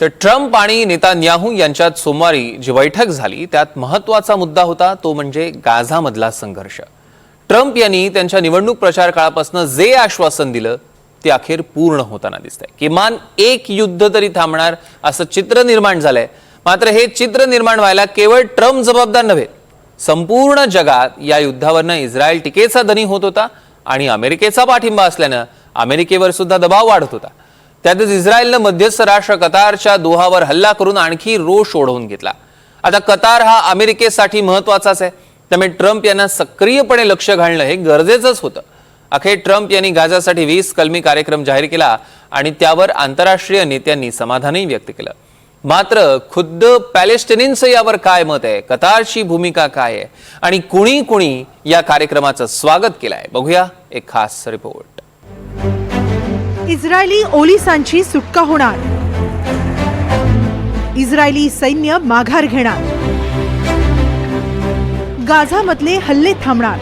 तर ट्रम्प आणि नेतान्याहू यांच्यात सोमवारी जी बैठक झाली त्यात महत्त्वाचा मुद्दा होता तो म्हणजे गाझामधला संघर्ष. ट्रम्प यांनी त्यांच्या निवडणूक प्रचार काळापासून जे आश्वासन दिलं ते अखेर पूर्ण होताना दिसतंय. किमान एक युद्ध तरी थांबणार असं चित्र निर्माण झालंय. मात्र हे चित्र निर्माण व्हायला केवळ ट्रम्प जबाबदार नव्हे संपूर्ण जगात या युद्धावरनं इस्रायल टीकेचा धनी होत होता आणि अमेरिकेचा पाठिंबा असल्यानं अमेरिकेवर सुद्धा दबाव वाढत होता. त्यातच इस्रायलनं मध्यस्थ राष्ट्र कतारच्या दोहावर हल्ला करून आणखी रोष ओढवून घेतला. आता कतार हा अमेरिकेसाठी महत्वाचाच आहे. त्यामुळे ट्रम्प यांना सक्रियपणे लक्ष घालणं हे गरजेचंच होतं. अखेर ट्रम्प यांनी गाझासाठी वीस कलमी कार्यक्रम जाहीर केला आणि त्यावर आंतरराष्ट्रीय नेत्यांनी समाधानही व्यक्त केलं. मात्र खुद्द पॅलेस्टिनींचं यावर काय मत आहे? कतारची भूमिका काय आहे? आणि कुणी कुणी या कार्यक्रमाचं स्वागत केलंय? बघूया एक खास रिपोर्ट. इस्रायली ओलिसांची सुटका होणार. इस्रायली सैन्य माघार घेणार. गाझामधले हल्ले थांबणार.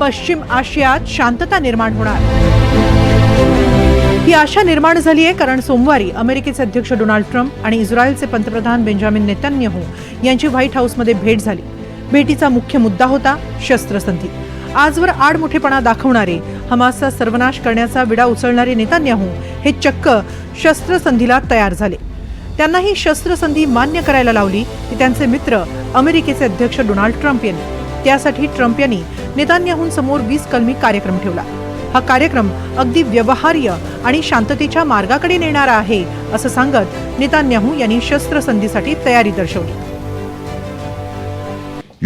पश्चिम आशियात शांतता निर्माण होणार. ही आशा निर्माण झाली आहे कारण सोमवारी अमेरिकेचे अध्यक्ष डोनाल्ड ट्रम्प आणि इस्रायलचे पंतप्रधान बेंजामिन नेतन्याहू यांची व्हाईट हाऊसमध्ये भेट झाली. भेटीचा मुख्य मुद्दा होता शस्त्रसंधी. आजवर आडमुठेपणा दाखवणारे हमासचा सर्वनाश करण्याचा विडा उचलणारे नेतान्याहू हे चक्क शस्त्रसंधीला तयार झाले. त्यांना ही शस्त्रसंधी मान्य करायला लावली की त्यांचे मित्र अमेरिकेचे अध्यक्ष डोनाल्ड ट्रम्प यांनी. त्यासाठी ट्रम्प यांनी नेतान्याहूंसमोर वीस कलमी कार्यक्रम ठेवला. हा कार्यक्रम अगदी व्यवहार्य आणि शांततेच्या मार्गाकडे नेणारा आहे असं सांगत नेतान्याहू यांनी शस्त्रसंधीसाठी तयारी दर्शवली.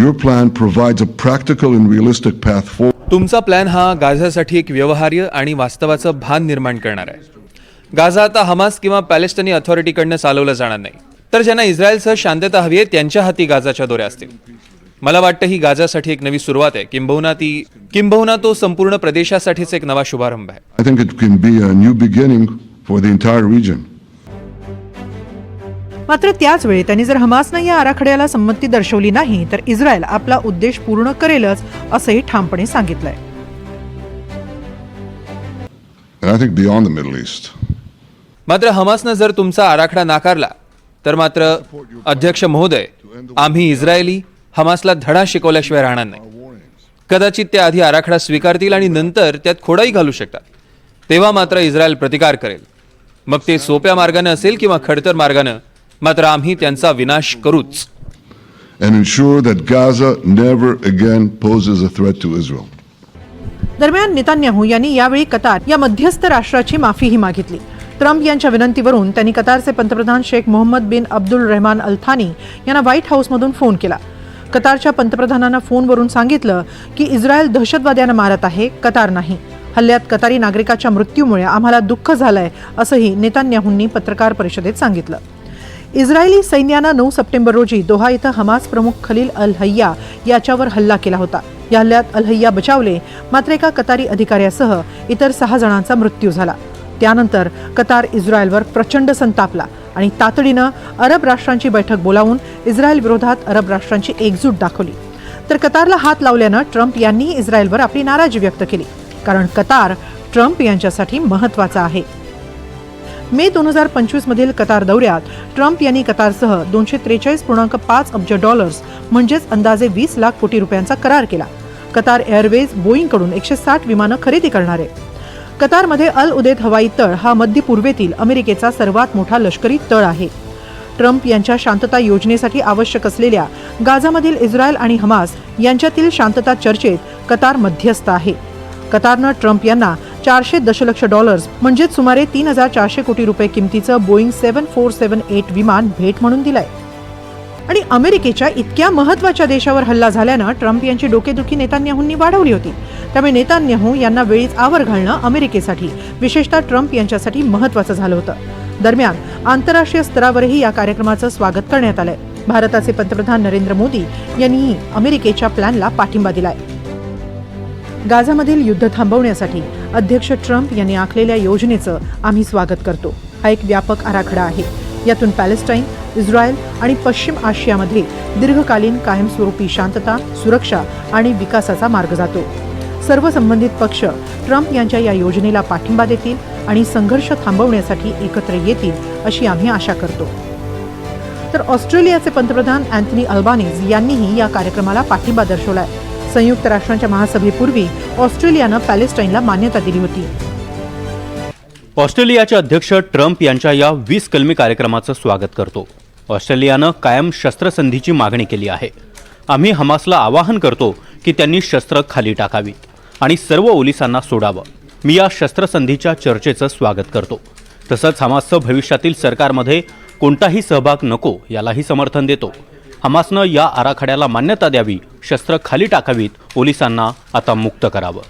Your plan provides a practical and realistic path forward. तुमचा प्लॅन हा गाझासाठी एक व्यवहार्य आणि वास्तवाचं भान निर्माण करणार आहे. गाझा आता हमास किंवा पॅलेस्टिनी अथॉरिटीकडनं चालवलं जाणार नाही. तर ज्यांना इस्रायलसह शांतता हवी आहे त्यांच्या हाती गाझाच्या दोऱ्या असतील. मला वाटतं ही गाझासाठी एक नवी सुरुवात आहे. किंबहुना ती किंबहुना तो संपूर्ण प्रदेशासाठीच एक नवा शुभारंभ आहे. I think it can be a new beginning for the entire region. मात्र त्याच वेळी त्यांनी जर हमासनं या आराखड्याला संमती दर्शवली नाही तर इस्रायल आपला उद्देश पूर्ण करेलच असंही ठामपणे सांगितलंय. मात्र हमासनं जर तुमचा आराखडा नाकारला तर मात्र अध्यक्ष महोदय आम्ही इस्रायली हमासला धडा शिकवल्याशिवाय राहणार नाही. कदाचित ते आधी आराखडा स्वीकारतील आणि नंतर त्यात खोडाही घालू शकतात. तेव्हा मात्र इस्रायल प्रतिकार करेल. मग ते सोप्या मार्गानं असेल किंवा खडतर मार्गानं मात्र आम्ही त्यांचा विनाश करूच. And ensure that Gaza never again poses a threat to Israel. दरम्यान नेतान्याहू यांनी यावेळी कतार या मध्यस्थ राष्ट्राची माफीही मागितली. ट्रम्प यांच्या विनंतीवरून त्यांनी कतारचे पंतप्रधान शेख मोहम्मद बिन अब्दुल रहमान अल थानी यांना व्हाईट हाऊसमधून फोन केला. कतारच्या पंतप्रधानांना फोनवरून सांगितलं की इस्रायल दहशतवाद्यांना मारत आहे कतार नाही. हल्ल्यात कतारी नागरिकाच्या मृत्यूमुळे आम्हाला दुःख झालंय असंही नेतान्याहूंनी पत्रकार परिषदेत सांगितलं. इस्रायली सैन्यानं नऊ सप्टेंबर रोजी दोहा इथं हमास प्रमुख खलील अल हय्या याच्यावर हल्ला केला होता. या हल्ल्यात अल हय्या बचावले मात्र एका कतारी अधिकाऱ्यासह इतर सहा जणांचा मृत्यू झाला. त्यानंतर कतार इस्रायलवर प्रचंड संतापला आणि तातडीनं अरब राष्ट्रांची बैठक बोलावून इस्रायल विरोधात अरब राष्ट्रांची एकजूट दाखवली. तर कतारला हात लावल्यानं ट्रम्प यांनी इस्रायलवर आपली नाराजी व्यक्त केली कारण कतार ट्रम्प यांच्यासाठी महत्त्वाचा आहे. मे दोन हजार पंचवीस मधील कतार दौऱ्यात ट्रम्प यांनी कतारसह दोनशे त्रेचाळीस पूर्णांक पाच अब्ज डॉलर्स म्हणजेच अंदाजे वीस लाख कोटी रुपयांचा करार केला. कतार एअरवेज बोईंगकडून एकशे साठ विमानं खरेदी करणार. आहे कतारमध्ये अल उदेद हवाई तळ हा मध्य पूर्वेतील अमेरिकेचा सर्वात मोठा लष्करी तळ आहे. ट्रम्प यांच्या शांतता योजनेसाठी आवश्यक असलेल्या गाझामधील इस्रायल आणि हमास यांच्यातील शांतता चर्चेत कतार मध्यस्थ आहे. कतारनं ट्रम्प यांना चारशे दशलक्ष डॉलर्स म्हणजेच सुमारे तीन हजार चारशे कोटी रुपये किमतीचं Boeing seven four seven eight विमान भेट म्हणून दिलंय. आणि अमेरिकेच्या इतक्या महत्त्वाच्या देशावर हल्ला झाल्यानं ट्रम्प यांची डोकेदुखी नेतान्याहूंनी वाढवली होती. त्यामुळे नेतान्याहू यांना वेळीच आवर घालणं अमेरिकेसाठी विशेषतः ट्रम्प यांच्यासाठी महत्वाचं झालं होतं. दरम्यान आंतरराष्ट्रीय स्तरावरही या कार्यक्रमाचं स्वागत करण्यात आलंय. भारताचे पंतप्रधान नरेंद्र मोदी यांनीही अमेरिकेच्या प्लॅनला पाठिंबा दिलाय. गाझामधील युद्ध थांबवण्यासाठी अध्यक्ष ट्रम्प यांनी आखलेल्या योजनेचं आम्ही स्वागत करतो. हा एक व्यापक आराखडा आहे. यातून पॅलेस्टाईन इस्रायल आणि पश्चिम आशियामध्ये दीर्घकालीन कायमस्वरूपी शांतता सुरक्षा आणि विकासाचा मार्ग जातो. सर्व संबंधित पक्ष ट्रम्प यांच्या या योजनेला पाठिंबा देतील आणि संघर्ष थांबवण्यासाठी एकत्र येतील अशी आम्ही आशा करतो. तर ऑस्ट्रेलियाचे पंतप्रधान अँथनी अल्बानीज यांनीही या कार्यक्रमाला पाठिंबा दर्शवलाय. संयुक्त राष्ट्रांच्या महासभेपूर्वी ऑस्ट्रेलियानं पॅलेस्टाईनला मान्यता दिली होती. ऑस्ट्रेलियाचे अध्यक्ष ट्रम्प यांच्या या वीस कलमी कार्यक्रमाचं स्वागत करतो. ऑस्ट्रेलियानं कायम शस्त्रसंधीची मागणी केली आहे. आम्ही हमासला आवाहन करतो की त्यांनी शस्त्र खाली टाकावीत आणि सर्व ओलिसांना सोडावं. मी या शस्त्रसंधीच्या चर्चेचं स्वागत करतो. तसंच हमासचं भविष्यातील सरकारमध्ये कोणताही सहभाग नको यालाही समर्थन देतो. हमासनं या आराखड्याला मान्यता द्यावी शस्त्र खाली टाकावीत ओलिसांना आता मुक्त करावं.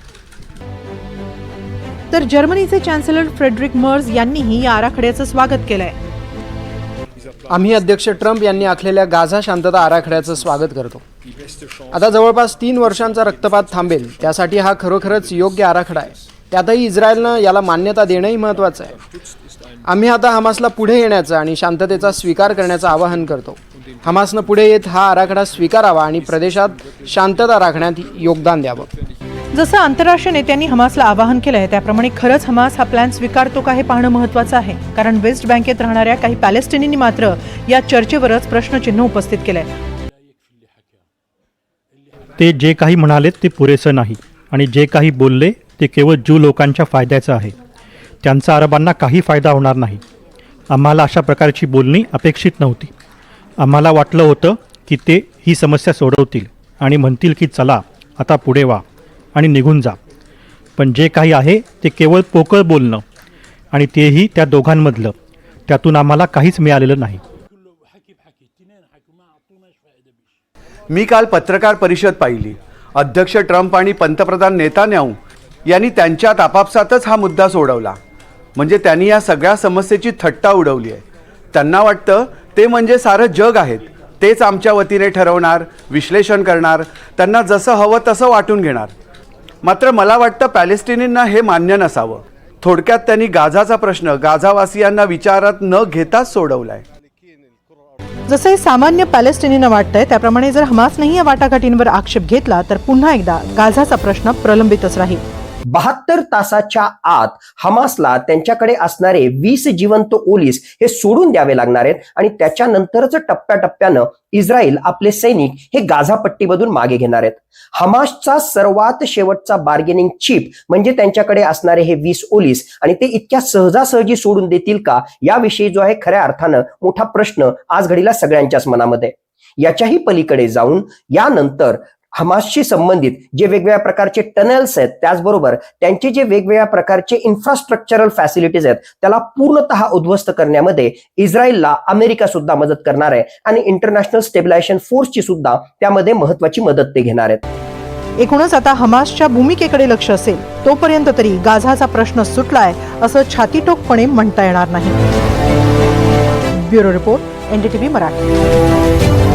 तर जर्मनीचे चॅन्सलर फ्रेडरिक मर्ज यांनीही या आराखड्याचं स्वागत केलंय. आम्ही अध्यक्ष ट्रम्प यांनी आखलेल्या गाझा शांतता आराखड्याचं स्वागत करतो. आता जवळपास तीन वर्षांचा रक्तपात थांबेल त्यासाठी हा खरोखरच योग्य आराखडा आहे. त्यातही इस्रायलनं याला मान्यता देणंही महत्त्वाचं आहे. आम्ही आता हमासला पुढे येण्याचं आणि शांततेचा स्वीकार करण्याचं आवाहन करतो. हमासनं पुढे येत हा आराखडा स्वीकारावा आणि प्रदेशात शांतता राखण्यात योगदान द्यावं. जसं आंतरराष्ट्रीय नेत्यांनी हमासला आवाहन केलंय त्याप्रमाणे खरंच हमास हा प्लॅन स्वीकारतो का हे पाहणं महत्वाचं आहे. कारण वेस्ट बँकेत राहणाऱ्या काही पॅलेस्टिनींनी मात्र या चर्चेवरच प्रश्नचिन्ह उपस्थित केलंय. ते जे काही म्हणाले ते पुरेसं नाही आणि जे काही बोलले ते केवळ ज्यू लोकांच्या फायद्याचं आहे. त्यांचा अरबांना काही फायदा होणार नाही. आम्हाला अशा प्रकारची बोलणी अपेक्षित नव्हती. आम्हाला वाटलं होतं की ते ही समस्या सोडवतील आणि म्हणतील की चला आता पुढे वा आणि निघून जा. पण जे काही आहे ते केवळ पोकळ बोलणं आणि तेही त्या दोघांमधलं. त्यातून आम्हाला काहीच मिळालेलं नाही. मी काल पत्रकार परिषद पाहिली. अध्यक्ष ट्रम्प आणि पंतप्रधान नेतान्याहू यांनी त्यांच्यात आपापसातच हा मुद्दा सोडवला. म्हणजे त्यांनी या सगळ्या समस्येची थट्टा उडवली आहे. त्यांना वाटतं ते म्हणजे सारं जग आहेत. तेच आमच्या वतीने ठरवणार विश्लेषण करणार त्यांना जसं हवं तसं वाटून घेणार. मात्र मला वाटतं पॅलेस्टिनींना हे मान्य नसावं. थोडक्यात त्यांनी गाझाचा प्रश्न गाझावासियांना विचारात न घेताच सोडवलाय. जसे सामान्य पॅलेस्टिनींना वाटतंय त्याप्रमाणे जर हमासनेही या वाटाघाटींवर आक्षेप घेतला तर पुन्हा एकदा गाझाचा प्रश्न प्रलंबितच राहील. बहात्तर तासाच्या आत हमासला त्यांच्याकडे असणारे वीस जिवंत ओलीस हे सोडून द्यावे लागणार आहेत आणि त्याच्यानंतरच टप्प्याटप्प्यानं इस्रायल आपले सैनिक हे गाझापट्टीमधून मागे घेणार आहेत. हमासचा सर्वात शेवटचा बार्गेनिंग चिप म्हणजे त्यांच्याकडे असणारे हे वीस ओलीस आणि ते इतक्या सहजासहजी सोडून देतील का याविषयी जो आहे खऱ्या अर्थानं मोठा प्रश्न आज घडीला सगळ्यांच्याच मनामध्ये. याच्याही पलीकडे जाऊन यानंतर हमासशी संबंधित जे वेगवेगळ्या प्रकारचे टनेल्स आहेत त्याचबरोबर त्यांचे जे वेगवेगळ्या प्रकारचे इन्फ्रास्ट्रक्चरल फॅसिलिटीज आहेत त्याला पूर्णतः उद्ध्वस्त करण्यामध्ये इस्रायलला अमेरिका सुद्धा मदत करणार आहे आणि इंटरनॅशनल स्टेबिलायझेशन फोर्सची सुद्धा त्यामध्ये महत्वाची मदत ते घेणार आहेत. एकूणच आता हमासच्या भूमिकेकडे लक्ष असेल तोपर्यंत तरी गाझाचा प्रश्न सुटलाय असं छातीटोकपणे म्हणता येणार नाही. Bureau report NDTV Marathi.